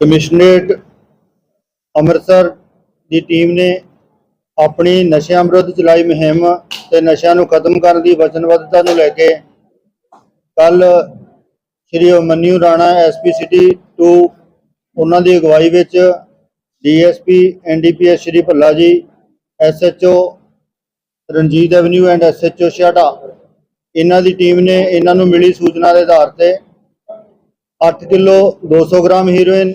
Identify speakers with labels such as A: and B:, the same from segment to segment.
A: Commissionerate Amritsar ਦੀ team ਨੇ ਆਪਣੀ ਨਸ਼ਿਆਂ ਵਿਰੁੱਧ ਚਲਾਈ ਮੁਹਿੰਮ ਤੇ ਨਸ਼ਿਆਂ ਨੂੰ ਖਤਮ ਕਰਨ ਦੀ ਵਚਨਬੱਧਤਾ ਨੂੰ ਲੈ ਕੇ ਕੱਲ ਸ਼੍ਰੀ ਅਮਨਿਊ ਰਾਣਾ ਐਸਪੀ ਸਿਟੀ 2 ਉਹਨਾਂ ਦੀ ਅਗਵਾਈ ਵਿੱਚ DSP NDPS Shri Bhalla ji SHO Ranjit avenue and SHO Chhata ਇਹਨਾਂ ਦੀ ਟੀਮ ਨੇ ਇਹਨਾਂ ਨੂੰ ਮਿਲੀ ਸੂਚਨਾ ਦੇ ਆਧਾਰ ਤੇ 8 ਕਿਲੋ 200 ਗ੍ਰਾਮ ਹੀਰੋਇਨ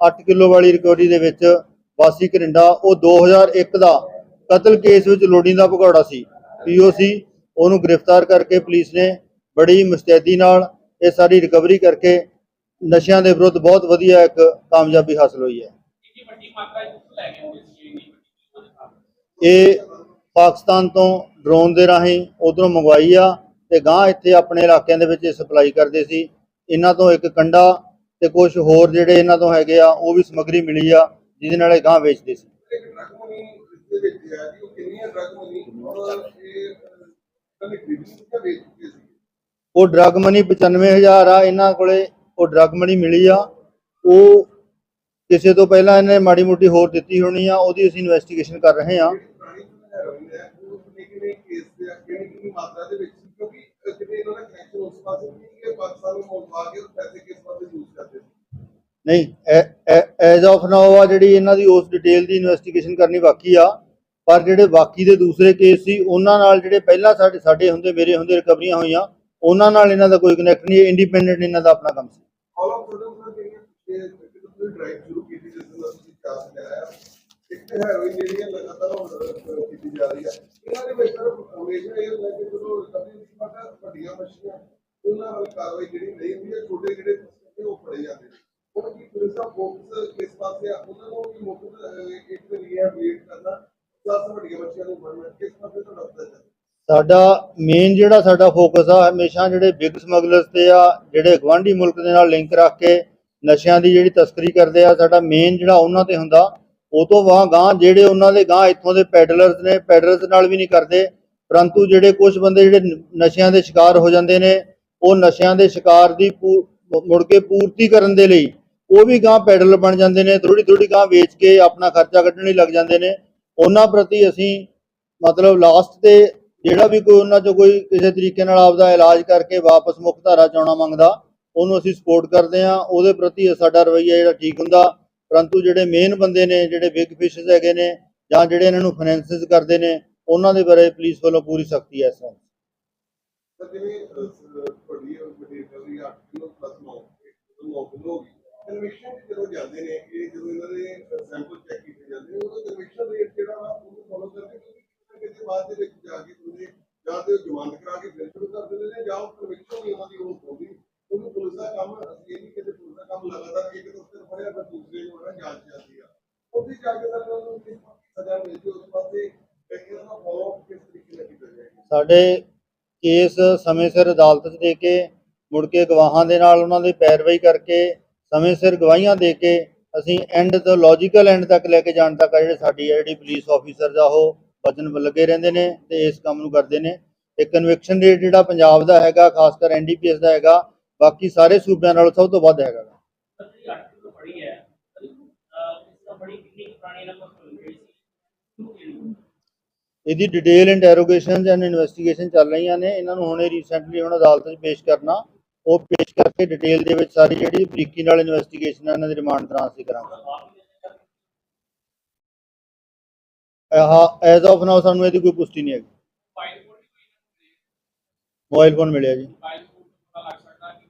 A: 8 ਕਿਲੋ ਵਾਲੀ ਰਿਕਵਰੀ ਦੇ ਵਿੱਚ ਵਾਸੀ ਕਰਿੰਡਾ ਉਹ 2001 ਦਾ ਕਤਲ ਕੇਸ ਵਿੱਚ ਲੋੜੀਂਦਾ ਭਗੌੜਾ ਸੀ। ਪੀਓਸੀ ਉਹਨੂੰ ਗ੍ਰਿਫਤਾਰ ਕਰਕੇ ਪੁਲਿਸ ਨੇ ਬੜੀ ਮੁਸਤੈਦੀ ਨਾਲ ਇਹ ਸਾਰੀ ਰਿਕਵਰੀ ਕਰਕੇ ਨਸ਼ਿਆਂ ਦੇ ਵਿਰੁੱਧ ਬਹੁਤ ਵਧੀਆ ਇੱਕ ਕਾਮਯਾਬੀ ਹਾਸਲ ਹੋਈ ਹੈ। ਇਹ ਪਾਕਿਸਤਾਨ ਤੋਂ ਡਰੋਨ ਦੇ ਰਾਹੀਂ ਉਧਰੋਂ ਮੰਗਵਾਈ ਆ ਤੇ ਗਾਂ ਇੱਥੇ ਆਪਣੇ ਇਲਾਕਿਆਂ ਦੇ ਵਿੱਚ ਸਪਲਾਈ ਕਰਦੇ ਸੀ। ਇਹਨਾਂ ਤੋਂ ਇੱਕ ਕੰਡਾ ਤੇ ਕੁਝ ਹੋਰ ਜਿਹੜੇ ਇਹਨਾਂ ਤੋਂ ਹੈਗੇ ਆ ਉਹ ਵੀ ਸਮੱਗਰੀ ਮਿਲੀ ਆ ਜਿਹਦੇ ਨਾਲ ਇਹ ਗਾਂ ਵੇਚਦੇ ਸੀ।
B: ਉਹ ਡਰਗ ਮਨੀ ਔਰ ਇਹ ਕੱਲੇ ਖਰੀਦਣੀ ਜਾਂ ਵੇਚ ਚੁੱਕੇ ਸੀ?
A: ਉਹ ਡਰਗ ਮਨੀ 95000 ਆ ਇਹਨਾਂ ਕੋਲੇ ਉਹ ਡਰਗ ਮਨੀ ਮਿਲੀ ਆ। ਉਹ ਕਿਸੇ ਤੋਂ ਪਹਿਲਾਂ ਇਹਨੇ ਮਾੜੀ ਮੋਟੀ ਹੋਰ ਦਿੱਤੀ ਹੋਣੀ ਆ ਉਹਦੀ ਅਸੀਂ ਇਨਵੈਸਟੀਗੇਸ਼ਨ ਕਰ ਰਹੇ ਆ।
B: ਕਿਉਂਕਿ ਕਿਤੇ ਇਹਨਾਂ ਦਾ ਕਨੈਕਸ਼ਨ ਉਸ ਪਾਸੇ ਨਹੀਂ
A: ਐਜ਼ ਆਫ ਨਾਓ ਆ ਜਿਹੜੀ ਇਹਨਾਂ ਦੀ ਉਸ ਡਿਟੇਲ ਦੀ ਇਨਵੈਸਟੀਗੇਸ਼ਨ ਕਰਨੀ ਬਾਕੀ ਆ ਪਰ ਜਿਹੜੇ ਬਾਕੀ ਦੇ ਦੂਸਰੇ ਕੇਸ ਸੀ ਉਹਨਾਂ ਨਾਲ ਜਿਹੜੇ ਪਹਿਲਾਂ ਸਾਡੇ ਸਾਡੇ ਹੁੰਦੇ ਮੇਰੇ ਹੁੰਦੇ ਰਿਕਵਰੀਆਂ ਹੋਈਆਂ ਉਹਨਾਂ ਨਾਲ ਇਹਨਾਂ ਦਾ ਕੋਈ ਕਨੈਕਟ ਨਹੀਂ ਇੰਡੀਪੈਂਡੈਂਟ ਇਹਨਾਂ ਦਾ ਆਪਣਾ ਕੰਮ ਸੀ।
B: ਆਲ ਆਫ ਸਡਨ ਸਰ ਜਿਹੜੀਆਂ ਇਹ ਤੁਸੀਂ ਡਰਾਈਵ ਸ਼ੁਰੂ ਕੀਤੀ ਜਿਸ ਦਿਨ ਤੁਸੀਂ ਚਾਸ ਲਿਆਇਆ ਇੱਕ ਤੇ ਹੈਰੋਇਨ ਜਿਹੜੀ ਹੈ ਲਗਾਤਾਰ ਹੁਣ, ਅਹ, ਕੀਤੀ ਜਾ ਰਹੀ ਹੈ ਇਹਨਾਂ ਦੇ ਵਿੱਚ ਸਰ ਹਮੇਸ਼ਾ ਇਹ ਹੁੰਦਾ ਕਿ ਜਦੋਂ ਕਦੀ ਸਾਡਾ ਵੱਡੀਆਂ ਮੱਛੀਆਂ ਉਹਨਾਂ ਵੱਲ ਕਾਰਵਾਈ ਜਿਹੜੀ ਨਹੀਂ ਹੁੰਦੀ ਹੈ ਛੋਟੇ ਜਿਹੜੇ ਨੇ ਉਹ ਫੜੇ ਜਾਂਦੇ ਨੇ। ਹੁਣ ਕੀ ਪੁਲਿਸ ਦਾ ਫੋਕਸ ਕਿਸ ਪਾਸੇ ਆ? ਉਹਨਾਂ ਨੂੰ ਵੀ ਮੁੱਖ ਇੱਕ ਰੀਹੈਬਿਲਿਟ ਕਰਨਾ, ਦਸ ਵੱਡੀਆਂ ਮੱਛੀਆਂ ਨੂੰ ਫੜਨਾ, ਕਿਸ ਪਾਸੇ ਤੋਂ ਲੱਗਦਾ ਹੈ
A: ਸਾਡਾ ਮੇਨ ਜਿਹੜਾ ਸਾਡਾ ਫੋਕਸ ਆ, ਹਮੇਸ਼ਾ ਜਿਹੜੇ ਬਿਗ ਸਮਗਲਰਸ ਤੇ ਆ, ਜਿਹੜੇ ਗਵਾਂਢੀ ਮੁਲਕ ਦੇ ਨਾਲ ਲਿੰਕ ਰੱਖ ਕੇ ਨਸ਼ਿਆਂ ਦੀ ਜਿਹੜੀ ਤਸਕਰੀ ਕਰਦੇ ਆ, ਸਾਡਾ ਮੇਨ ਜਿਹੜਾ ਉਹਨਾਂ ਤੇ ਹੁੰਦਾ, ਉਹ ਤੋਂ ਵਾਂ ਗਾਂ ਜਿਹੜੇ ਉਹਨਾਂ ਦੇ ਗਾਂ ਇੱਥੋਂ ਦੇ ਪੈਡਲਰਸ ਨੇ ਪੈਡਲਰਸ ਨਾਲ ਵੀ ਨਹੀਂ ਕਰਦੇ, ਪਰੰਤੂ ਜਿਹੜੇ ਕੁਝ ਬੰਦੇ ਜਿਹੜੇ ਨਸ਼ਿਆਂ ਦੇ ਸ਼ਿਕਾਰ ਹੋ ਜਾਂਦੇ ਨੇ ਉਹ ਨਸ਼ਿਆਂ ਦੇ ਸ਼ਿਕਾਰ ਦੀ ਪੂ- ਮੁੜ ਕੇ ਪੂਰਤੀ ਕਰਨ ਦੇ ਲਈ ਉਹ ਵੀ ਗਾਂ ਪੈਡਲ ਬਣ ਜਾਂਦੇ ਨੇ ਥੋੜੀ ਥੋੜੀ ਗਾਂ ਵੇਚ ਕੇ ਆਪਣਾ ਖਰਚਾ ਕੱਢਣ ਲਈ ਲੱਗ ਜਾਂਦੇ ਨੇ। ਉਹਨਾਂ ਪ੍ਰਤੀ ਅਸੀਂ ਮਤਲਬ ਲਾਸਟ ਤੇ ਜਿਹੜਾ ਵੀ ਕੋਈ ਉਹਨਾਂ ਚੋਂ ਕੋਈ ਕਿਸੇ ਤਰੀਕੇ ਨਾਲ ਆਪਦਾ ਇਲਾਜ ਕਰਕੇ ਵਾਪਸ ਮੁੱਖ ਧਾਰਾ ਚ ਆਉਣਾ ਮੰਗਦਾ, ਉਹਨੂੰ ਅਸੀਂ ਸਪੋਰਟ ਕਰਦੇ ਆ ਉਹਦੇ ਪ੍ਰਤੀ ਸਾਡਾ ਰਵੱਈਆ ਜਿਹੜਾ ਠੀਕ ਹੁੰਦਾ, ਪਰੰਤੂ ਜਿਹੜੇ ਮੇਨ ਬੰਦੇ ਨੇ, ਜਿਹੜੇ ਬਿਗ ਫਿਸ਼ਸ ਹੈਗੇ ਨੇ ਜਾਂ ਜਿਹੜੇ ਇਹਨਾਂ ਨੂੰ ਫਾਈਨੈਂਸਿਸ ਕਰਦੇ ਨੇ, ਉਹਨਾਂ ਦੇ ਬਾਰੇ ਪੁਲਿਸ ਵੱਲੋਂ ਪੂਰੀ ਸਖਤੀ ਹੈ ਇਸ ਤਰ੍ਹਾਂ
B: ਸਰ ਜਿਵੇਂ ਅਹ, ਸ- ਵੱਡੀ ਵੱਡੀ ਰਿਕਵਰੀ 8 ਕਿਲੋ ਪਲੱਸ 9 9 ਕਿਲੋ ਹੋ ਗਈ ਕਨਵੈਕਸ਼ਨ ਚ ਜਦੋਂ ਜਾਂਦੇ ਨੇ ਇਹ ਜਦੋਂ ਇਹਨਾਂ ਦੇ ਸੈਂਪਲ ਚੈੱਕ ਕੀਤੇ ਜਾਂਦੇ ਨੇ ਉਦੋਂ ਕਨਵੈਕਸ਼ਨ ਰੇਟ ਜਿਹੜਾ ਵਾ ਉਹਨੂੰ ਫੋਲੋ ਕਰਦੇ ਕਿਉਂਕਿ ਕਿਤੇ ਬਾਅਦ ਦੇ ਵਿੱਚ ਜਾ ਕੇ ਤੁਸੀਂ ਜਾਂ ਤੇ ਉਹ ਜ਼ਮਾਨਤ ਕਰਾ ਕੇ ਫਿਰ ਸ਼ੁਰੂ ਕਰ ਦਿੰਦੇ ਨੇ ਜਾਂ ਉਹ ਕਨਵੈਕਸ਼ਨ ਵੀ ਉਹਨਾਂ ਦੀ ਉਹ ਹੋਊਗੀ ਉਹਨੂੰ ਪੁਲਿਸ ਦਾ ਕੰਮ ਅਸੀਂ ਇਹ ਨਹੀਂ ਕਿਤੇ ਪੁਲਿਸ ਦਾ ਕੰਮ ਲਗਾਤਾਰ ਇੱਕ ਦੋ ਦਿਨ ਫੜਿਆ ਫਿਰ ਦੂਸਰੇ ਨੂੰ ਉਹਨਾਂ ਜਾਂਚ ਜਾਂਦੀ ਆ। ਉੱਥੇ ਜਾ ਕੇ ਸਰ ਉਹਨਾਂ ਨੂੰ ਕਿਸ ਸਜ਼ਾ ਮਿਲਦੀ ਉਸ ਪਾਸੇ ਇਹਨਾਂ ਦਾ ਫੋਲੋ ਕਿਸ ਤਰੀਕੇ ਨਾਲ ਕੀਤਾ ਜਾਏਗਾ
A: ਸਾਡੇ ਕੇਸ ਸਮੇਂ ਸਿਰ ਅਦਾਲਤ 'ਚ ਦੇ ਕੇ, ਮੁੜ ਕੇ ਗਵਾਹਾਂ ਦੇ ਨਾਲ ਉਹਨਾਂ ਦੀ ਪੈਰਵਾਈ ਕਰਕੇ, ਸਮੇਂ ਸਿਰ ਗਵਾਹੀਆਂ ਦੇ ਕੇ ਅਸੀਂ ਐਂਡ ਤੋਂ ਲੌਜੀਕਲ ਐਂਡ ਤੱਕ ਲੈ ਕੇ ਜਾਣ ਤੱਕ ਜਿਹੜੇ ਸਾਡੀ ਜਿਹੜੀ ਪੁਲਿਸ ਆਫੀਸਰ ਆ ਉਹ ਵਚਨ ਲੱਗੇ ਰਹਿੰਦੇ ਨੇ ਤੇ ਇਸ ਕੰਮ ਨੂੰ ਕਰਦੇ ਨੇ। ਤੇ ਕਨਵਿਕਸ਼ਨ ਰੇਟ ਜਿਹੜਾ ਪੰਜਾਬ ਦਾ ਹੈਗਾ, ਖਾਸ ਕਰ ਐਨਡੀਪੀਐਸ ਦਾ ਹੈਗਾ, ਬਾਕੀ ਸਾਰੇ ਸੂਬਿਆਂ ਨਾਲੋਂ ਸਭ ਤੋਂ ਵੱਧ ਹੈਗਾ।
C: ਸਰ ਜਿਹੜੀ 8 ਕਿਲੋ ਫੜੀ ਹੈ ਬੜੀ ਕਿੰਨੀ ਪੁਰਾਣੀ ਨੰਬਰ ਤੋਂ ਸੀ?
A: ਇਹਦੀ ਡਿਟੇਲ ਇੰਟਰੋਗੇਸ਼ਨਸ ਐਂਡ ਇਨਵੈਸਟੀਗੇਸ਼ਨ ਚੱਲ ਰਹੀਆਂ ਨੇ। ਇਹਨਾਂ ਨੂੰ ਹੁਣੇ ਰੀਸੈਂਟਲੀ ਹੁਣ ਅਦਾਲਤ 'ਚ ਪੇਸ਼ ਕਰਨਾ। ਉਹ ਪੇਸ਼ ਕਰਕੇ ਡਿਟੇਲ ਦੇ ਵਿੱਚ ਸਾਰੀ ਜਿਹੜੀ ਬਰੀਕੀ ਨਾਲ ਇਨਵੈਸਟੀਗੇਸ਼ਨ ਇਹਨਾਂ ਦੀ ਰਿਮਾਂਡ ਦੌਰਾਨ ਅਸੀਂ ਕਰਾਂਗੇ। ਐਜ਼ ਆਫ ਨਾਓ ਸਾਨੂੰ ਇਹਦੀ ਕੋਈ ਪੁਸ਼ਟੀ ਨਹੀਂ ਹੈਗੀ। ਮੋਬਾਈਲ ਫੋਨ ਮਿਲਿਆ ਜੀ
C: ਫਾਈਲ ਕੋਡ ਪਤਾ ਲੱਗ ਸਕਦਾ ਕਿ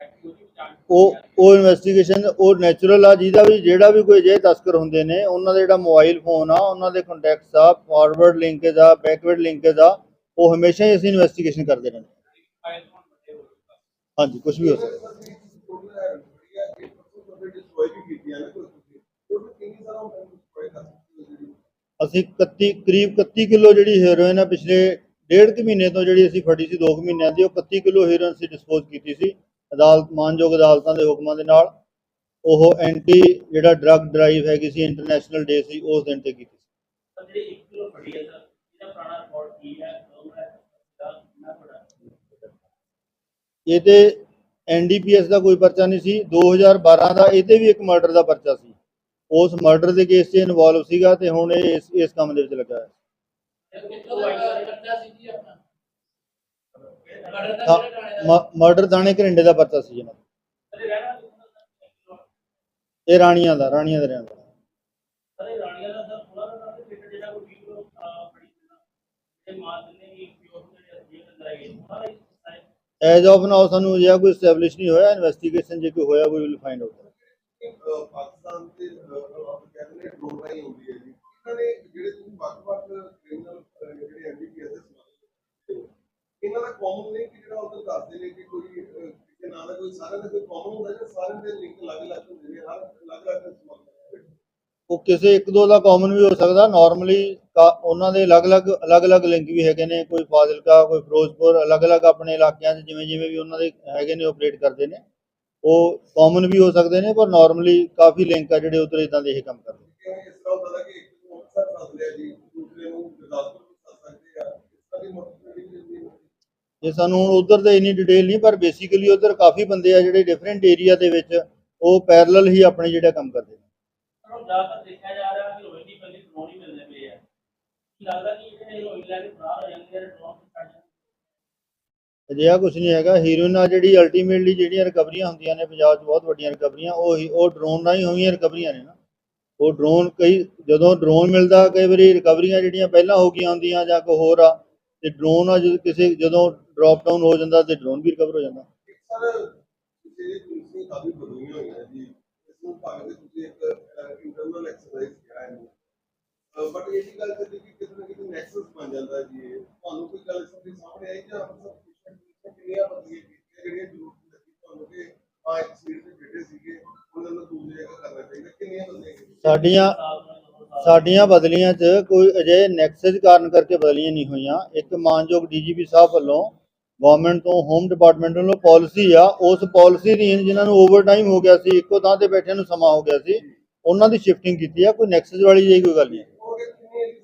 C: ਐਕਟੀਵਿਟੀ ਚਾਰਜ
A: ਉਹ ਉਹ ਇਨਵੈਸਟੀਗੇਸ਼ਨ ਉਹ ਨੈਚੁਰਲ ਆ, ਜਿਹਦਾ ਵੀ ਜਿਹੜਾ ਵੀ ਕੋਈ ਜੇ ਤਸਕਰ ਹੁੰਦੇ ਨੇ, ਉਹਨਾਂ ਦਾ ਜਿਹੜਾ ਮੋਬਾਈਲ ਫੋਨ ਆ, ਉਹਨਾਂ ਦੇ ਕੰਟੈਕਟਸ ਆ ਫਾਰਵਰਡ ਲਿੰਕੇਜ ਆ ਬੈਕਵਰਡ ਲਿੰਕੇਜ ਆ, ਉਹ ਹਮੇਸ਼ਾ ਹੀ ਅਸੀਂ ਇਨਵੈਸਟੀਗੇਸ਼ਨ ਕਰਦੇ ਰਹਿੰਦੇ ਹਾਂਜੀ ਕੁਝ ਵੀ ਹੋ ਸਕਦਾ।
B: ਅਸੀਂ
A: 31 ਕਰੀਬ 31 ਕਿਲੋ ਜਿਹੜੀ ਹੈਰੋਇਨ ਆ, ਪਿਛਲੇ ਡੇਢ ਕੁ ਮਹੀਨੇ ਤੋਂ ਜਿਹੜੀ ਅਸੀਂ ਫੜੀ ਸੀ 2 ਮਹੀਨਿਆਂ ਦੀ, ਉਹ 31 ਕਿਲੋ ਹੈਰੋਇਨ ਅਸੀਂ ਡਿਸਪੋਜ਼ ਕੀਤੀ ਸੀ। ਅਦਾਲਤ ਮਾਨਯੋਗ ਅਦਾਲਤਾਂ ਦੇ ਹੁਕਮਾਂ ਦੇ ਨਾਲ ਉਹ ਐਂਟੀ ਜਿਹੜਾ ਡਰੱਗ ਡਰਾਈਵ ਹੈਗੀ ਸੀ ਇੰਟਰਨੈਸ਼ਨਲ ਡੇ ਸੀ ਉਸ ਦਿਨ ਤੇ ਕੀਤੀ ਸੀ।
C: ਤਾਂ ਜਿਹੜੀ 1 ਕਿਲੋ ਫੜੀ ਹੈ ਸਰ ਇਹਦਾ ਪੁਰਾਣਾ ਰਿਕਾਰਡ ਕੀ ਹੈ? ਕਦੋਂ ਹੈ ਦਾ ਕਿੰਨਾ ਬੜਾ
A: ਇਹ ਤੇ ਐਨਡੀਪੀਐਸ ਦਾ ਕੋਈ ਪਰਚਾ ਨਹੀਂ ਸੀ। 2012 ਦਾ ਇਹ ਤੇ ਵੀ ਇੱਕ ਮਰਡਰ ਦਾ ਪਰਚਾ ਸੀ। ਉਸ ਮਰਡਰ ਦੇ ਕੇਸ 'ਚ ਇਨਵੋਲਵ ਸੀਗਾ ਤੇ ਹੁਣ ਇਹ ਇਸ ਇਸ ਕੰਮ ਦੇ ਵਿੱਚ ਲੱਗਾ ਹੈ ਮਰਡਰ ਦਾਣੇ ਘਰਿੰਡੇ ਦਾ ਪਰਚਾ ਸੀ ਜਨਾਬ। ਇਹ ਰਾਣੀਆਂ ਦਾ ਰਾਣੀਆਂ ਦਾ ਰਹਿਣ ਦਾ। ਐਜ਼ ਆਫ ਨਾਓ ਸਾਨੂੰ ਅਜਿਹਾ ਕੋਈ ਸਟੈਬਲਿਸ਼ ਨਹੀਂ ਹੋਇਆ। ਇਨਵੈਸਟੀਗੇਸ਼ਨ ਜੇ ਕੋਈ ਹੋਇਆ we will find out
B: Pakistan ਤੇ ਕਹਿੰਦੇ ਨੇ ਡਰੋਨ ਰਾਈ ਹੁੰਦੀ ਹੈ ਜੀ। ਇਹਨਾਂ ਨੇ ਜਿਹੜੇ ਤੁਸੀਂ ਵੱਖ-ਵੱਖ ਕ੍ਰਿਮੀਨਲ ਜਿਹੜੇ ਐਨਡੀਪੀਐਸ ਦੇ ਸਮਾਜ ਇਹਨਾਂ ਦਾ ਕਾਮਨ ਲਿੰਕ ਜਿਹੜਾ ਉਧਰ ਦੱਸਦੇ ਨੇ ਕਿ ਕੋਈ ਕਿਸੇ ਨਾਂ ਦਾ ਕੋਈ ਸਾਰਿਆਂ ਦਾ ਕੋਈ ਕਾਮਨ ਹੁੰਦਾ ਜਾਂ ਸਾਰਿਆਂ ਦੇ ਲਿੰਕ ਅਲੱਗ-ਅਲੱਗ ਹੁੰਦੇ ਨੇ ਹਰ ਅਲੱਗ-ਅਲੱਗ
A: ਉਹ ਕਿਸੇ ਇੱਕ ਦੋ ਦਾ ਕਾਮਨ ਵੀ ਹੋ ਸਕਦਾ। ਨਾਰਮਲੀ ਉਹਨਾਂ ਦੇ ਅਲੱਗ-ਅਲੱਗ ਅਲੱਗ-ਅਲੱਗ ਲਿੰਕ ਵੀ ਹੈਗੇ ਨੇ। ਕੋਈ ਫਾਜ਼ਿਲਕਾ ਕੋਈ ਫਿਰੋਜ਼ਪੁਰ ਅਲੱਗ-ਅਲੱਗ ਆਪਣੇ ਇਲਾਕਿਆਂ 'ਚ ਜਿਵੇਂ ਜਿਵੇਂ ਵੀ ਉਹਨਾਂ ਦੇ ਹੈਗੇ ਨੇ ਆਪਰੇਟ ਕਰਦੇ ਨੇ। ਉਹ ਕਾਮਨ ਵੀ ਹੋ ਸਕਦੇ ਨੇ ਪਰ ਨਾਰਮਲੀ ਕਾਫੀ ਲਿੰਕ ਆ ਜਿਹੜੇ ਉਧਰ ਇਦਾਂ ਦੇ ਇਹ ਕੰਮ ਕਰਦੇ
B: ਇਸ ਤਰ੍ਹਾਂ ਹੁੰਦਾ ਕਿ ਇੱਕ ਨੂੰ ਫਸ ਲਿਆ ਜੀ ਦੂਸਰੇ ਨੂੰ ਗੁਰਦਾਸਪੁਰ ਫਸ ਸਕਦੇ ਆ ਇਸ ਤਰ੍ਹਾਂ
A: ਇਹ ਸਾਨੂੰ ਹੁਣ ਉਧਰ ਤੇ ਇੰਨੀ ਡਿਟੇਲ ਨਹੀਂ ਪਰ ਬੇਸਿਕਲੀ ਉਧਰ ਕਾਫੀ ਬੰਦੇ ਆ ਜਿਹੜੇ ਡਿਫਰੈਂਟ ਏਰੀਆ ਦੇ ਵਿੱਚ ਉਹ ਪੈਰਲਲ ਹੀ ਆਪਣੇ ਜਿਹੜਾ ਕੰਮ ਕਰਦੇ ਨੇ।
C: ਜਾ ਕਿ ਹੀ ਕੀ ਕਿ ਕੇ ਹੋ
A: ਅਜਿਹਾ ਕੁਝ ਨਹੀਂ ਹੈਗਾ। ਹੀਰੋਇਨ ਆ ਜਿਹੜੀ ਅਲਟੀਮੇਟਲੀ ਜਿਹੜੀਆਂ ਰਿਕਵਰੀਆਂ ਹੁੰਦੀਆਂ ਨੇ ਪੰਜਾਬ 'ਚ ਬਹੁਤ ਵੱਡੀਆਂ ਰਿਕਵਰੀਆਂ ਉਹ ਹੀ- ਉਹ ਡਰੋਨ ਰਾਹੀਂ ਹੋਈਆਂ ਰਿਕਵਰੀਆਂ ਨੇ ਨਾ। ਉਹ ਡਰੋਨ ਕਈ ਜਦੋਂ ਡਰੋਨ ਮਿਲਦਾ ਕਈ ਵਾਰੀ ਰਿਕਵਰੀਆਂ ਜਿਹੜੀਆਂ ਪਹਿਲਾਂ ਹੋ ਗਈਆਂ ਹੁੰਦੀਆਂ ਜਾਂ ਕੋਈ ਹੋਰ ਆ ਤੇ ਡਰੋਨ ਆ ਜਦੋਂ ਕਿਸੇ ਜਦੋਂ ਡ੍ਰੌਪ ਡਾਊਨ ਹੋ ਜਾਂਦਾ ਤੇ ਡਰੋਨ ਵੀ ਰਿਕਵਰ ਹੋ ਜਾਂਦਾ।
B: ਇੱਕ ਸਰ ਤੁਸੀਂ ਇਹ ਪੁਲਿਸ ਕਾਫੀ ਬਦਲੀਆਂ ਹੋਈਆਂ ਜੀ। ਇਸ ਨੂੰ ਭਾਵੇਂ ਕਿ ਤੁਸੀਂ ਇੱਕ ਇੰਟਰਨਲ ਐਕਸਰਸਾਈਜ਼ ਕਿਹਾ ਹੈ ਬਟ ਇਹ ਵੀ ਗੱਲ ਕਰਦੀ ਕਿ ਕਿਤੇ ਨਾ ਕਿਤੇ ਨੈਕਸਸ ਬਣ ਜਾਂਦਾ ਹੈ ਜੀ ਇਹ। ਤੁਹਾਨੂੰ ਕੋਈ ਗੱਲ ਇਸ ਦੇ ਸਾਹਮਣੇ ਆਈ ਜਾਂ ਸਭ ਕੁਝ ਕਿੰਨੀਆਂ ਬਦਲੀਆਂ ਕੀਤੀਆਂ ਜਿਹੜੀਆਂ ਜ਼ਰੂਰਤ ਲੱਗੀ ਤੁਹਾਨੂੰ ਕਿ ਆ ਇੱਕ ਸੀਟ ਤੇ ਬੈਠੇ ਸੀਗੇ। ਉਹਨਾਂ ਨੂੰ ਦੂਜੀ ਜਗ੍ਹਾ ਕਰਨਾ ਚਾਹੀਦਾ। ਕਿੰਨੀਆਂ ਬਦਲੀਆਂ ਕੀਤੀਆਂ?
A: ਸਾਡੀਆਂ ਸਾਡੀਆਂ ਬਦਲੀਆਂ 'ਚ ਕੋਈ ਅਜੇ ਨੈਕਸਸ ਕਾਰਨ ਕਰਕੇ ਬਦਲੀਆਂ ਨਹੀਂ ਹੋਈਆਂ। ਇੱਕ ਮਾਨਯੋਗ ਡੀਜੀਪੀ ਸਾਹਿਬ ਵੱਲੋਂ ਗਵਰਨਮੈਂਟ ਤੋਂ ਹੋਮ ਡਿਪਾਰਟਮੈਂਟ ਵੱਲੋਂ ਪਾਲਿਸੀ ਆ ਉਸ ਪਾਲਿਸੀ ਦੀ ਜਿਨ੍ਹਾਂ ਨੂੰ ਓਵਰਟਾਈਮ ਹੋ ਗਿਆ ਸੀ ਇੱਕੋ ਥਾਂ ਤੇ ਬੈਠਿਆਂ ਨੂੰ ਸਮਾਂ ਹੋ ਗਿਆ ਸੀ ਉਹਨਾਂ ਦੀ ਸ਼ਿਫਟਿੰਗ ਕੀਤੀ ਆ ਕੋਈ ਨੈਕਸਸ ਵਾਲੀ ਜਿਹੀ ਕੋਈ ਗੱਲ ਨਹੀਂ ਹੈ।
B: ਉਹ ਕਿ ਕਿੰਨੇ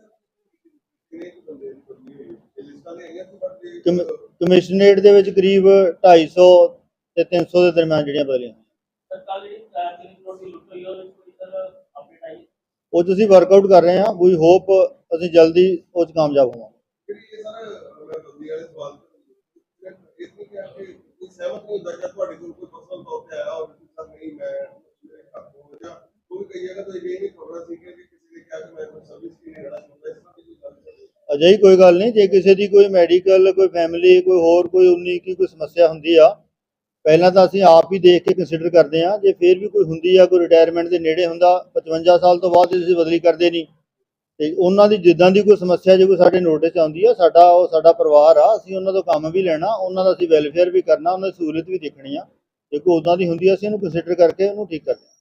B: ਕਿੰਨੇ ਕੁ ਬੰਦੇ ਦੀ ਬਦਲੀ ਹੋਈ ਹੈ? ਇਹ ਲਿਸਟਾਂ ਦੇ ਹੈਗੀਆਂ ਸੀ ਬਟ ਇਹ
A: ਕਮ- ਕਮਿਸ਼ਨਰੇਟ ਦੇ ਵਿੱਚ ਕਰੀਬ 250 ਤੇ 300 ਦੇ ਦਰਮਿਆਨ ਜਿਹੜੀਆਂ ਬਦਲੀਆਂ
C: ਸਰ ਕੱਲ ਜਿਹੜੀ ਤਿੰਨ ਕਰੋੜ ਦੀ ਲੁੱਟ ਹੋਈ ਆ, ਉਹਦੇ ਵਿੱਚ ਕੋਈ ਸਰ ਅਪਡੇਟ ਆਈ
A: ਉਹ 'ਚ ਅਸੀਂ ਵਰਕਆਊਟ ਕਰ ਰਹੇ ਹਾਂ ਵੀ ਹੋਪ ਅਸੀਂ ਜਲਦੀ ਉਹ 'ਚ ਕਾਮਯਾਬ ਹੋਵਾਂਗੇ
B: ਜਿਹੜੀ ਇਹ ਸਾਰਾ ਮੈਂ ਬੰਦੀ ਵਾਲੇ ਸਵਾਲ ਤੇ ਇਸ ਨੂੰ ਕਿ ਆਪੇ ਕੋਈ ਸਹਿਮਤ ਨਹੀਂ ਹੁੰਦਾ ਜਾਂ ਤੁਹਾਡੇ ਕੋਲ ਕੋਈ ਪਰਸਨਲ ਤੌਰ ਤੇ ਆਇਆ ਹੋਵੇ ਕਿ ਸਰ ਨਹੀਂ, ਮੈਂ ਮੇਰੇ ਘਰ ਤੋਂ ਜਾਂ। ਕੋਈ ਕਈ ਜਗ੍ਹਾ ਤੋਂ ਇਹ ਨਹੀਂ ਖਬਰਾਂ ਸੀ ਕਿ ਕਿਸੇ ਨੇ ਕਿਹਾ ਕਿ ਮੈਂ ਕੋਈ ਸਰਵਿਸ ਕੀ ਨਹੀਂ ਲੈਣਾ ਚਾਹੁੰਦਾ, ਇਸ ਤਰ੍ਹਾਂ ਦੀ ਕੋਈ ਗੱਲ
A: ਅਜਿਹੀ ਕੋਈ ਗੱਲ ਨਹੀਂ, ਜੇ ਕਿਸੇ ਦੀ ਕੋਈ ਮੈਡੀਕਲ ਕੋਈ ਫੈਮਿਲੀ ਕੋਈ ਹੋਰ, ਕੋਈ ਉਨੀ ਕੀ ਕੋਈ ਸਮੱਸਿਆ ਹੁੰਦੀ ਆ, ਪਹਿਲਾਂ ਤਾਂ ਅਸੀਂ ਆਪ ਹੀ ਦੇਖ ਕੇ ਕੰਸੀਡਰ ਕਰਦੇ ਆ ਜੇ ਫਿਰ ਵੀ ਕੋਈ ਹੁੰਦੀ ਆ, ਕੋਈ ਰਿਟਾਇਰਮੈਂਟ ਦੇ ਨੇੜੇ ਹੁੰਦਾ 55 ਸਾਲ ਤੋਂ ਬਾਅਦ ਅਸੀਂ ਬਦਲੀ ਕਰਦੇ ਨਹੀਂ। ਤੇ ਉਹਨਾਂ ਦੀ ਜਿੱਦਾਂ ਦੀ ਕੋਈ ਸਮੱਸਿਆ ਜੇ ਕੋਈ ਸਾਡੇ ਨੋਟਿਸ ਆਉਂਦੀ ਆ, ਸਾਡਾ ਉਹ ਸਾਡਾ ਪਰਿਵਾਰ ਆ, ਅਸੀਂ ਉਹਨਾਂ ਤੋਂ ਕੰਮ ਵੀ ਲੈਣਾ, ਉਹਨਾਂ ਦਾ ਅਸੀਂ ਵੈਲਫੇਅਰ ਵੀ ਕਰਨਾ, ਉਹਨਾਂ ਦੀ ਸਹੂਲਤ ਵੀ ਦੇਖਣੀ ਆ। ਜੇ ਕੋਈ ਉਦਾਂ ਦੀ ਹੁੰਦੀ ਆ, ਅਸੀਂ ਇਹਨੂੰ ਕੰਸੀਡਰ ਕਰਕੇ ਉਹਨੂੰ ਠੀਕ ਕਰਦੇ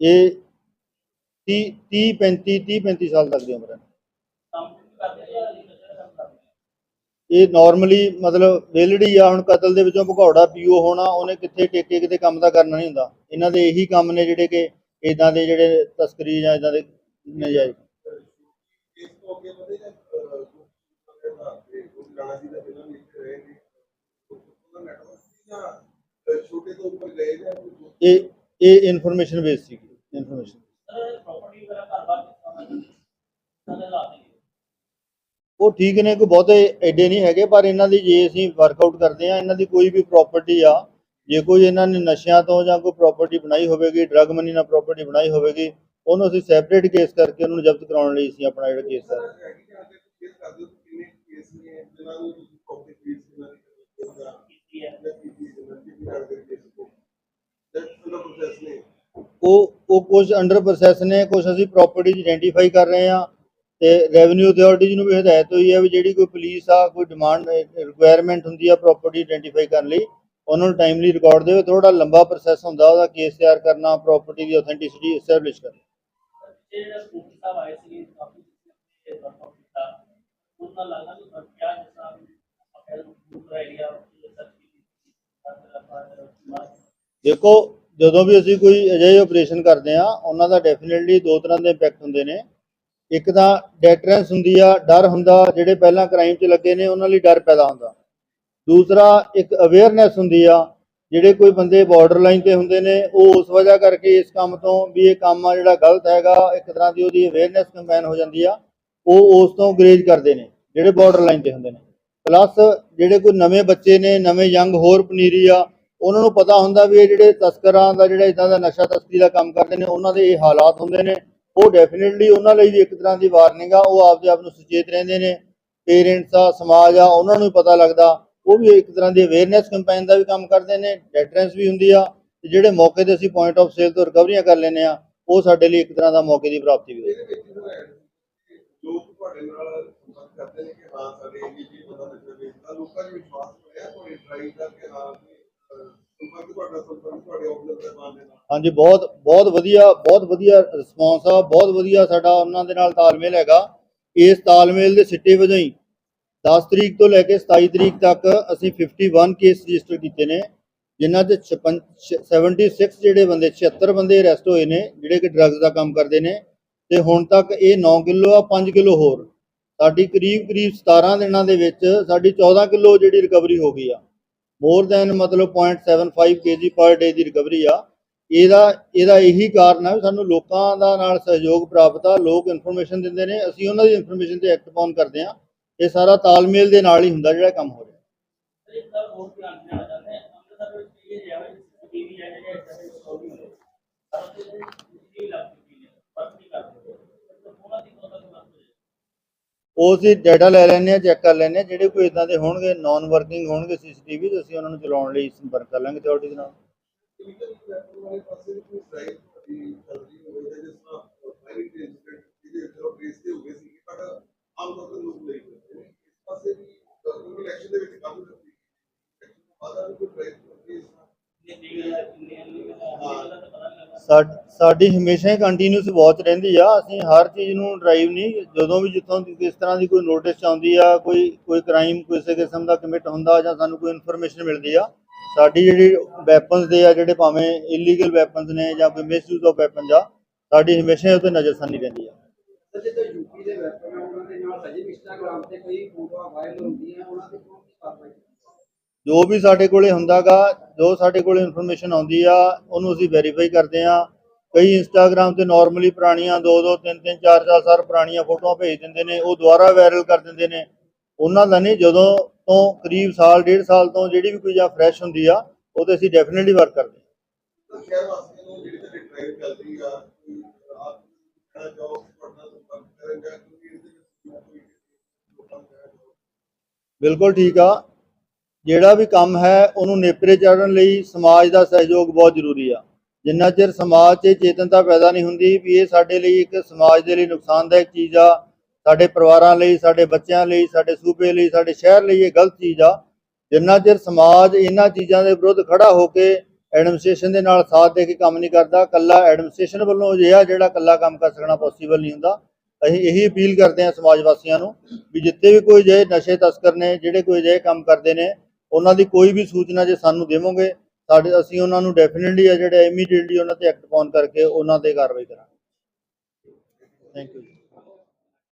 A: ਇਹ 30 30 35 30 35 ਸਾਲ ਤੱਕ ਦੀ ਉਮਰ ਹੈ ਇਹ ਨਾਰਮਲੀ ਮਤਲਬ ਵਿਲੜੀ ਆ, ਹੁਣ ਕਤਲ ਦੇ ਵਿੱਚੋਂ ਭਗੌੜਾ ਪੀਓ ਹੋਣਾ, ਉਹਨੇ ਕਿੱਥੇ ਟੇਕੇ ਕਿਤੇ ਕੰਮ ਦਾ ਕਰਨਾ ਨਹੀਂ ਹੁੰਦਾ। ਇਹਨਾਂ ਦੇ ਇਹੀ ਕੰਮ ਨੇ ਜਿਹੜੇ ਕਿ ਇਦਾਂ ਦੇ ਜਿਹੜੇ ਤਸਕਰੀ ਜਾਂ ਇਦਾਂ ਦੇ ਨਜਾਇਜ਼
B: ਇਸ ਤੋਂ ਅੱਗੇ ਵਧੇ ਜਾਂ ਅਹ, ਤੇ ਉਹ ਜਾਣਾ ਸੀ ਤਾਂ ਪਹਿਲਾਂ ਵੀ ਇੱਥੇ ਰਹੇ ਨੇ ਉਹਦਾ ਨੈਟਵਰਕ ਸੀ ਜਾਂ ਅਹ, ਛੋਟੇ ਤੋਂ ਉੱਪਰ ਗਏ ਜਾਂ ਕੋਈ
A: ਇਹ ਇਹ ਇਨਫੋਰਮੇਸ਼ਨ ਬੇਸ ਸੀਗੀ ਇਨਫੋਰਮੇਸ਼ਨ
C: ਪ੍ਰਾਪਰਟੀ ਵਗੈਰਾ
A: ਉਹ ਠੀਕ ਨੇ ਕੋਈ ਬਹੁਤੇ ਐਡੇ ਨਹੀਂ ਹੈਗੇ ਪਰ ਇਹਨਾਂ ਦੀ ਜੇ ਅਸੀਂ ਵਰਕਆਊਟ ਕਰਦੇ ਆ ਇਹਨਾਂ ਦੀ ਕੋਈ ਵੀ ਪ੍ਰਾਪਰਟੀ ਆ ਜੇ ਕੋਈ ਇਹਨਾਂ ਨੇ ਨਸ਼ਿਆਂ ਤੋਂ ਜਾਂ ਕੋਈ ਪ੍ਰਾਪਰਟੀ ਬਣਾਈ ਹੋਵੇਗੀ ਡਰਗ ਮਨੀ ਨਾਲ ਪ੍ਰਾਪਰਟੀ ਬਣਾਈ ਹੋਵੇਗੀ, ਉਹਨੂੰ ਅਸੀਂ ਸੈਪਰੇਟ ਕੇਸ ਕਰਕੇ ਉਹਨੂੰ ਜ਼ਬਤ ਕਰਾਉਣ ਲਈ ਅਸੀਂ ਆਪਣਾ ਜਿਹੜਾ ਕੇਸ ਹੈ। ਉਹ ਉਹ ਕੁਝ ਅੰਡਰ ਪ੍ਰੋਸੈਸ ਨੇ ਕੁਝ ਅਸੀਂ ਪ੍ਰਾਪਰਟੀ ਆਇਡੈਂਟੀਫਾਈ ਕਰ ਰਹੇ ਹਾਂ ਤੇ ਰੈਵਨਿਊ ਅਥਾਰਟੀਜ਼ ਨੂੰ ਵੀ ਹਦਾਇਤ ਹੋਈ ਹੈ ਵੀ ਜਿਹੜੀ ਕੋਈ ਪੁਲਿਸ ਆ, ਕੋਈ ਡਿਮਾਂਡ ਰਿਕੁਆਇਰਮੈਂਟ ਹੁੰਦੀ ਆ ਪ੍ਰਾਪਰਟੀ ਆਇਡੈਂਟੀਫਾਈ ਕਰਨ ਲਈ ਉਹਨਾਂ ਨੂੰ ਟਾਈਮਲੀ ਰਿਕਾਰਡ ਦੇਵੇ ਥੋੜਾ ਲੰਬਾ ਪ੍ਰੋਸੈਸ ਹੁੰਦਾ ਉਹਦਾ ਕੇਸ ਤਿਆਰ ਕਰਨਾ ਪ੍ਰਾਪਰਟੀ ਦੀ ਆਥੈਂਟਿਸਿਟੀ ਐਸਟੈਬਲਿਸ਼ ਕਰਨਾ। ਦੇਖੋ ਜਦੋਂ ਵੀ ਅਸੀਂ ਕੋਈ ਅਜਿਹੇ ਆਪਰੇਸ਼ਨ ਕਰਦੇ ਆ ਉਹਨਾਂ ਦਾ ਡੈਫੀਨਿਟਲੀ ਦੋ ਤਰ੍ਹਾਂ ਦੇ ਇੰਪੈਕਟ ਹੁੰਦੇ ਨੇ। ਇੱਕ ਤਾਂ ਡੈਟਰੈਂਸ ਹੁੰਦੀ ਆ ਡਰ ਹੁੰਦਾ ਜਿਹੜੇ ਪਹਿਲਾਂ ਕ੍ਰਾਈਮ 'ਚ ਲੱਗੇ ਨੇ ਉਹਨਾਂ ਲਈ ਡਰ ਪੈਦਾ ਹੁੰਦਾ। ਦੂਸਰਾ ਇੱਕ ਅਵੇਅਰਨੈਸ ਹੁੰਦੀ ਆ, ਜਿਹੜੇ ਕੋਈ ਬੰਦੇ ਬਾਰਡਰ ਲਾਈਨ ਤੇ ਹੁੰਦੇ ਨੇ, ਉਹ ਉਸ ਵਜ੍ਹਾ ਕਰਕੇ ਇਸ ਕੰਮ ਤੋਂ ਵੀ ਇਹ ਕੰਮ ਆ ਜਿਹੜਾ ਗਲਤ ਹੈਗਾ, ਇੱਕ ਤਰ੍ਹਾਂ ਦੀ ਉਹਦੀ ਅਵੇਅਰਨੈਸ ਕੰਪੇਨ ਹੋ ਜਾਂਦੀ ਆ, ਉਹ ਉਸ ਤੋਂ ਗਰੇਜ ਕਰਦੇ ਨੇ, ਜਿਹੜੇ ਬਾਰਡਰ ਲਾਈਨ ਤੇ ਹੁੰਦੇ ਨੇ। ਪਲੱਸ ਜਿਹੜੇ ਕੋਈ ਨਵੇਂ ਬੱਚੇ ਨੇ, ਨਵੇਂ ਯੰਗ ਹੋਰ ਪਨੀਰੀ ਆ, ਉਹਨਾਂ ਨੂੰ ਪਤਾ ਹੁੰਦਾ ਵੀ ਇਹ ਜਿਹੜੇ ਤਸਕਰਾਂ ਦਾ, ਜਿਹੜਾ ਇਦਾਂ ਦਾ ਨਸ਼ਾ ਤਸਕਰੀ ਦਾ ਕੰਮ ਕਰਦੇ ਨੇ, ਉਹਨਾਂ ਦੇ ਇਹ ਹਾਲਾਤ ਹੁੰਦੇ ਨੇ। ਉਹ ਡੈਫੀਨਿਟਲੀ ਉਹਨਾਂ ਲਈ ਵੀ ਇੱਕ ਤਰ੍ਹਾਂ ਦੀ ਵਾਰਨਿੰਗ ਆ, ਉਹ ਆਪਦੇ ਆਪ ਨੂੰ ਸੁਚੇਤ ਰਹਿੰਦੇ ਨੇ। ਪੇਰੈਂਟਸ ਆ, ਸਮਾਜ ਆ, ਉਹਨਾਂ ਨੂੰ ਵੀ ਪਤਾ ਲੱਗਦਾ ਉਹ ਵੀ ਇੱਕ ਤਰ੍ਹਾਂ ਦੀ ਅਵੇਅਰਨੈਸ ਕੈਂਪੇਨ ਦਾ ਵੀ ਕੰਮ ਕਰਦੇ ਨੇ ਡੈਟਰੈਂਸ ਵੀ ਹੁੰਦੀ ਆ ਤੇ ਜਿਹੜੇ ਮੌਕੇ ਤੇ ਅਸੀਂ ਪੁਆਇੰਟ ਆਫ ਸੇਲ ਤੋਂ ਰਿਕਵਰੀਆਂ ਕਰ ਲੈਂਦੇ ਆ ਉਹ ਸਾਡੇ ਲਈ ਇੱਕ ਤਰ੍ਹਾਂ ਦਾ ਮੌਕੇ ਦੀ ਪ੍ਰਾਪਤੀ ਵੀ ਹੈ
B: ਇਹਦੇ ਵਿੱਚ ਜਿਹੜਾ ਹੈ ਕਿ ਲੋਕ ਤੁਹਾਡੇ ਨਾਲ ਸੰਪਰਕ ਕਰਦੇ ਨੇ ਕਿ ਹਾਂ ਸਾਡੇ ਏਰੀਏ ਦੀ ਬੰਦਾ ਨਸ਼ਾ ਵੇਚਦਾ ਲੋਕਾਂ 'ਚ ਵਿਸ਼ਵਾਸ ਹੋਇਆ ਤੁਹਾਡੀ ਟਰਾਈ ਕਰਕੇ ਹਾਂ ਕਿ, ਅਹ, ਸੰਪਰਕ ਤੁਹਾਡਾ ਸੰਪਰਕ ਤੁਹਾਡੇ ਆਫਿਸ ਦੇ ਨਾਲ ਦੇ ਨਾਲ?
A: ਹਾਂਜੀ ਬਹੁਤ ਬਹੁਤ ਵਧੀਆ ਬਹੁਤ ਵਧੀਆ ਰਿਸਪੌਂਸ ਆ ਬਹੁਤ ਵਧੀਆ ਸਾਡਾ ਉਹਨਾਂ ਦੇ ਨਾਲ ਤਾਲਮੇਲ ਹੈਗਾ। ਇਸ ਤਾਲਮੇਲ ਦੇ ਸਿੱਟੇ ਵਜੋਂ ਹੀ 10 ਤਰੀਕ ਤੋਂ ਲੈ ਕੇ 27 ਤਰੀਕ ਤੱਕ ਅਸੀਂ 51 ਕੇਸ ਰਜਿਸਟਰ ਕੀਤੇ ਨੇ, ਜਿਨ੍ਹਾਂ ਤੇ 56 76 ਜਿਹੜੇ ਬੰਦੇ 76 ਬੰਦੇ ਅਰੈਸਟ ਹੋਏ ਨੇ, ਜਿਹੜੇ ਕਿ ਡਰੱਗਸ ਦਾ ਕੰਮ ਕਰਦੇ ਨੇ, ਤੇ ਹੁਣ ਤੱਕ ਇਹ 9 ਕਿਲੋ ਆ 5 ਕਿਲੋ ਹੋਰ। ਸਾਡੀ ਕਰੀਬ ਕਰੀਬ 17 ਦਿਨਾਂ ਦੇ ਵਿੱਚ ਸਾਡੀ 14 ਕਿਲੋ ਜਿਹੜੀ ਰਿਕਵਰੀ ਹੋ ਗਈ ਆ। ਮੋਰ ਦੈਨ ਮਤਲਬ 0.75 ਕੇਜੀ ਪਰ ਡੇ ਦੀ ਰਿਕਵਰੀ ਆ। ਇਹਦਾ ਇਹਦਾ ਇਹੀ ਕਾਰਨ ਆ ਵੀ ਸਾਨੂੰ ਲੋਕਾਂ ਦਾ ਨਾਲ ਸਹਿਯੋਗ ਪ੍ਰਾਪਤ ਆ, ਲੋਕ ਇਨਫੋਰਮੇਸ਼ਨ ਦਿੰਦੇ ਨੇ, ਅਸੀਂ ਉਹਨਾਂ ਦੀ ਇਨਫੋਰਮੇਸ਼ਨ ਤੇ ਐਕਟ ਪਾਉਣ ਕਰਦੇ ਆ। ਇਹ ਸਾਰਾ ਤਾਲਮੇਲ ਦੇ ਨਾਲ ਹੀ ਹੁੰਦਾ ਜਿਹੜਾ ਕੰਮ ਹੋ ਰਿਹਾ।
C: ਉਹਨਾਂ ਦੀ
A: ਡਾਟਾ ਲੈ ਲੈਂਦੇ ਆ ਚੈੱਕ ਕਰ ਲੈਂਦੇ ਆ ਜਿਹੜੇ ਕੋਈ ਇਦਾਂ ਦੇ ਹੋਣਗੇ ਨਾਨ ਵਰਕਿੰਗ ਹੋਣਗੇ ਸੀਸੀਟੀਵੀ ਤੇ ਅਸੀਂ ਉਹਨਾਂ ਨੂੰ ਚਲਾਉਣ ਲਈ ਸੰਪਰਕ ਕਰ ਲਾਂਗੇ ਅਥਾਰਟੀ ਦੇ ਨਾਲ
B: ਕਲੀਨਿਕਲ ਪਲੈਟਫਾਰਮ ਵਾਲੇ ਪਾਸੇ ਵੀ ਕੋਈ ਟਰਾਈ ਦੀ ਚੱਲਦੀ ਹੋਵੇ ਜਾਂ ਜਿਸ ਤਰ੍ਹਾਂ ਫਾਇਰਿੰਗ ਦੇ ਇੰਸੀਡੈਂਟ ਜਿਹਦੇ ਚਲੋ ਟ੍ਰੇਸ ਤੇ ਹੋ ਗਏ ਸੀ ਬਟ ਆਮ ਤੌਰ ਤੇ ਲੋਕ ਨਹੀਂ ਕਰਦੇ ਨੇ ਇਸ ਪਾਸੇ ਵੀ ਕਿਉਂਕਿ ਇਲੈਕਸ਼ਨ ਦੇ ਵਿੱਚ ਕਾਫੀ ਕਰਦੀ ਇਲੈਕਸ਼ਨ ਤੋਂ ਬਾਅਦ ਵੀ ਕੋਈ ਟਰਾਈ ਕਰਦੀ ਇਸ ਤਰ੍ਹਾਂ
C: ਇਹ ਲੀਗਲ ਹੈ ਕਿੰਨੇ ਲੀਗਲ ਹੈ ਉਹਦਾ ਤਾਂ ਪਤਾ
A: ਸਾਡੀ ਹਮੇਸ਼ਾ ਹੀ ਕੰਟੀਨਿਊਸ ਵਾਚ ਰਹਿੰਦੀ ਆ, ਅਸੀਂ ਹਰ ਚੀਜ਼ ਨੂੰ ਡਰਾਈਵ ਨਹੀਂ, ਜਦੋਂ ਵੀ ਜਿੱਥੋਂ ਦੀ, ਕਿਸ ਤਰ੍ਹਾਂ ਦੀ ਕੋਈ ਨੋਟਿਸ ਆਉਂਦੀ ਆ, ਕੋਈ ਕੋਈ ਕ੍ਰਾਈਮ ਕਿਸੇ ਕਿਸਮ ਦਾ ਕਮਿਟ ਹੁੰਦਾ ਜਾਂ ਸਾਨੂੰ ਕੋਈ ਇਨਫੋਰਮੇਸ਼ਨ ਮਿਲਦੀ ਆ, ਸਾਡੀ ਜਿਹੜੀ ਵੈਪਨਸ ਦੇ ਆ, ਜਿਹੜੇ ਭਾਵੇਂ ਇਲੀਗਲ ਵੈਪਨਸ ਨੇ ਜਾਂ ਕੋਈ ਮਿਸਯੂਜ਼ ਆਫ ਵੈਪਨਸ ਆ, ਸਾਡੀ ਹਮੇਸ਼ਾ ਹੀ ਉਹ ਤੇ ਨਜ਼ਰਸਾਨੀ ਰਹਿੰਦੀ ਆ।
D: ਸਰ ਜਦੋਂ ਯੂਪੀ ਦੇ ਵੈਪਨ ਆ, ਉਹਨਾਂ ਦੇ ਨਾਲ ਹਜੇ ਵੀ ਇੰਸਟਾਗ੍ਰਾਮ ਤੇ ਕਈ ਫੋਟੋਆਂ ਵਾਇਰਲ ਹੁੰਦੀਆਂ ਉਹਨਾਂ ਤੇ ਕੌਣ ਕੀ ਕਾਰਵਾਈ
A: ਜੋ ਵੀ ਸਾਡੇ ਕੋਲੇ ਹੁੰਦਾਗਾ ਜੋ ਸਾਡੇ ਕੋਲੇ ਇਨਫੋਰਮੇਸ਼ਨ ਆਉਂਦੀ ਆ ਉਹਨੂੰ ਅਸੀਂ ਵੈਰੀਫਾਈ ਕਰਦੇ ਆ ਕਈ ਇੰਸਟਾਗ੍ਰam ਤੇ ਨਾਰਮਲੀ ਪੁਰਾਣੀਆਂ 2 2 3 3 4 4 ਸਾਲ ਪੁਰਾਣੀਆਂ ਫੋਟੋਆਂ ਭੇਜ ਦਿੰਦੇ ਨੇ ਉਹ ਦੁਬਾਰਾ ਵਾਇਰਲ ਕਰ ਦਿੰਦੇ ਨੇ। ਉਹਨਾਂ ਦਾ ਨਹੀਂ ਜਦੋਂ ਤੋਂ ਕਰੀਬ ਸਾਲ ਡੇਢ ਸਾਲ ਤੋਂ ਜਿਹੜੀ ਵੀ ਕੋਈ ਜਾਂ ਫਰੈਸ਼ ਹੁੰਦੀ ਆ ਉਹ ਤੇ ਅਸੀਂ ਡੈਫੀਨਿਟਲੀ ਵਰਕ ਕਰਦੇ ਹਾਂ।
B: ਸ਼ਹਿਰ ਵਾਸੀਆਂ ਨੂੰ ਜਿਹੜੀ ਚੱਲਦੀ ਆ ਆਪ ਸੰਪਰਕ
A: ਬਿਲਕੁਲ ਠੀਕ ਆ। ਜਿਹੜਾ ਵੀ ਕੰਮ ਹੈ, ਉਹਨੂੰ ਨੇਪਰੇ ਚਾੜਨ ਲਈ ਸਮਾਜ ਦਾ ਸਹਿਯੋਗ ਬਹੁਤ ਜ਼ਰੂਰੀ ਆ। ਜਿੰਨਾ ਚਿਰ ਸਮਾਜ 'ਚ ਚੇਤਨਤਾ ਪੈਦਾ ਨਹੀਂ ਹੁੰਦੀ ਵੀ ਇਹ ਸਾਡੇ ਲਈ ਇੱਕ ਸਮਾਜ ਦੇ ਲਈ ਨੁਕਸਾਨਦਾਇਕ ਚੀਜ਼ ਆ, ਸਾਡੇ ਪਰਿਵਾਰਾਂ ਲਈ, ਸਾਡੇ ਬੱਚਿਆਂ ਲਈ, ਸਾਡੇ ਸੂਬੇ ਲਈ, ਸਾਡੇ ਸ਼ਹਿਰ ਲਈ ਇਹ ਗਲਤ ਚੀਜ਼ ਆ, ਜਿੰਨਾ ਚਿਰ ਸਮਾਜ ਇਹਨਾਂ ਚੀਜ਼ਾਂ ਦੇ ਵਿਰੁੱਧ ਖੜਾ ਹੋ ਕੇ ਐਡਮਿਨਿਸਟ੍ਰੇਸ਼ਨ ਦੇ ਨਾਲ ਸਾਥ ਦੇ ਕੇ ਕੰਮ ਨਹੀਂ ਕਰਦਾ ਕੱਲਾ ਐਡਮਿਨਿਸਟ੍ਰੇਸ਼ਨ ਵੱਲੋਂ ਅਜਿਹਾ ਜਿਹੜਾ ਕੱਲਾ ਕੰਮ ਕਰ ਸਕਣਾ ਪੋਸੀਬਲ ਨਹੀਂ ਹੁੰਦਾ, ਅਸੀਂ ਇਹੀ ਅਪੀਲ ਕਰਦੇ ਹਾਂ ਸਮਾਜ ਵਾਸੀਆਂ ਨੂੰ ਵੀ ਜਿੱਥੇ ਵੀ ਕੋਈ ਜੇ ਨਸ਼ੇ ਤਸਕਰ ਨੇ, ਜਿਹੜੇ ਕੋਈ ਜੇ ਕੰਮ ਕਰਦੇ ਨੇ ਉਹਨਾਂ ਦੀ ਕੋਈ ਵੀ ਸੂਚਨਾ ਜੇ ਸਾਨੂੰ ਦੇਵੋਗੇ, ਸਾਡੇ ਅਸੀਂ ਉਹਨਾਂ ਨੂੰ ਡੈਫੀਨਿਟਲੀ ਆ ਜਿਹੜੇ ਇਮੀਡੀਏਟਲੀ ਉਹਨਾਂ ਤੇ ਐਕਟ ਪਾਉਣ ਕਰਕੇ ਉਹਨਾਂ ਤੇ ਕਾਰਵਾਈ ਕਰਾਂਗੇ। Thank you